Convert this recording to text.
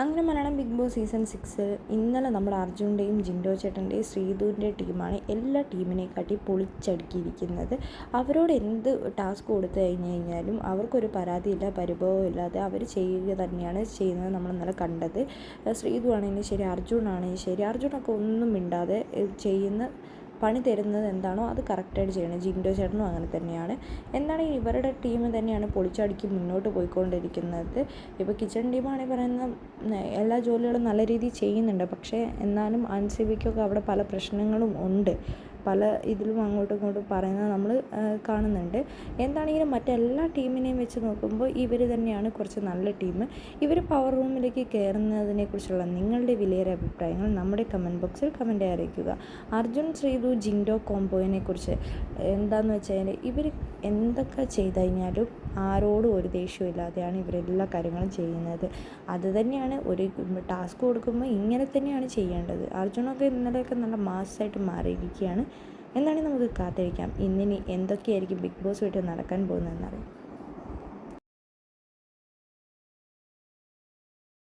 അങ്ങനെ Malayalam Bigg Boss season six ഇന്നലെ നമ്മുടെ അർജുന്റെയും ജിൻഡോ ചേട്ടന്റെയും ശ്രീധൂരിന്റെ ടീമാണ് എല്ലാ ടീമിനെക്കാട്ടി പൊളിച്ചടുക്കിയിരിക്കുന്നത്. അവരോട് എന്ത് ടാസ്ക് കൊടുത്തു കഴിഞ്ഞ് കഴിഞ്ഞാലും അവർക്കൊരു പരാതിയില്ല പരിഭവം ഇല്ലാതെ അവർ ചെയ്യുക തന്നെയാണ് ചെയ്യുന്നത് നമ്മൾ ഇന്നലെ കണ്ടത്. ശ്രീധു ആണെങ്കിലും ശരി അർജുൻ ആണെങ്കിലും ശരി അർജുനൊക്കെ ഒന്നും മിണ്ടാതെ ചെയ്യുന്ന പണി തരുന്നത് എന്താണോ അത് കറക്റ്റായിട്ട് ചെയ്യണം. ജിൻഡോ ചേട്ടനും അങ്ങനെ തന്നെയാണ്. എന്താണെങ്കിൽ ഇവരുടെ ടീം തന്നെയാണ് പൊളിച്ചടുക്കി മുന്നോട്ട് പോയിക്കൊണ്ടിരിക്കുന്നത്. ഇപ്പോൾ കിച്ചൺ ടീമാണെങ്കിൽ പറയുന്ന എല്ലാ ജോലികളും നല്ല രീതിയിൽ ചെയ്യുന്നുണ്ട്. പക്ഷേ എന്നാലും അൻസിബിക്കൊക്കെ അവിടെ പല പ്രശ്നങ്ങളും ഉണ്ട്. പല ഇതിലും അങ്ങോട്ടും ഇങ്ങോട്ടും പറയുന്നത് നമ്മൾ കാണുന്നുണ്ട്. എന്താണെങ്കിലും മറ്റെല്ലാ ടീമിനെയും വെച്ച് നോക്കുമ്പോൾ ഇവർ തന്നെയാണ് കുറച്ച് നല്ല ടീം. ഇവർ പവർ റൂമിലേക്ക് കയറുന്നതിനെക്കുറിച്ചുള്ള നിങ്ങളുടെ വിലയേറെ അഭിപ്രായങ്ങൾ നമ്മുടെ കമന്റ് ബോക്സിൽ കമന്റ് അറിയിക്കുക. അർജുൻ ശ്രീതു ജിൻഡോ കോംബോയിനെ കുറിച്ച് എന്താണെന്ന് വെച്ചാൽ ഇവർ എന്തൊക്കെ ചെയ്ത് കഴിഞ്ഞാലും ആരോടും ഒരു ദേഷ്യമില്ലാതെയാണ് ഇവരെല്ലാ കാര്യങ്ങളും ചെയ്യുന്നത്. അത് തന്നെയാണ് ഒരു ടാസ്ക് കൊടുക്കുമ്പോൾ ഇങ്ങനെ തന്നെയാണ് ചെയ്യേണ്ടത്. അർജുനൊക്കെ ഇന്നലെയൊക്കെ നല്ല മാസമായിട്ട് മാറിയിരിക്കുകയാണ്. എന്നാണ് നമുക്ക് കാത്തിരിക്കാം. ഇന്നിനി എന്തൊക്കെയായിരിക്കും ബിഗ് ബോസ് വീട്ടിൽ നടക്കാൻ പോകുന്നതെന്നറിയാം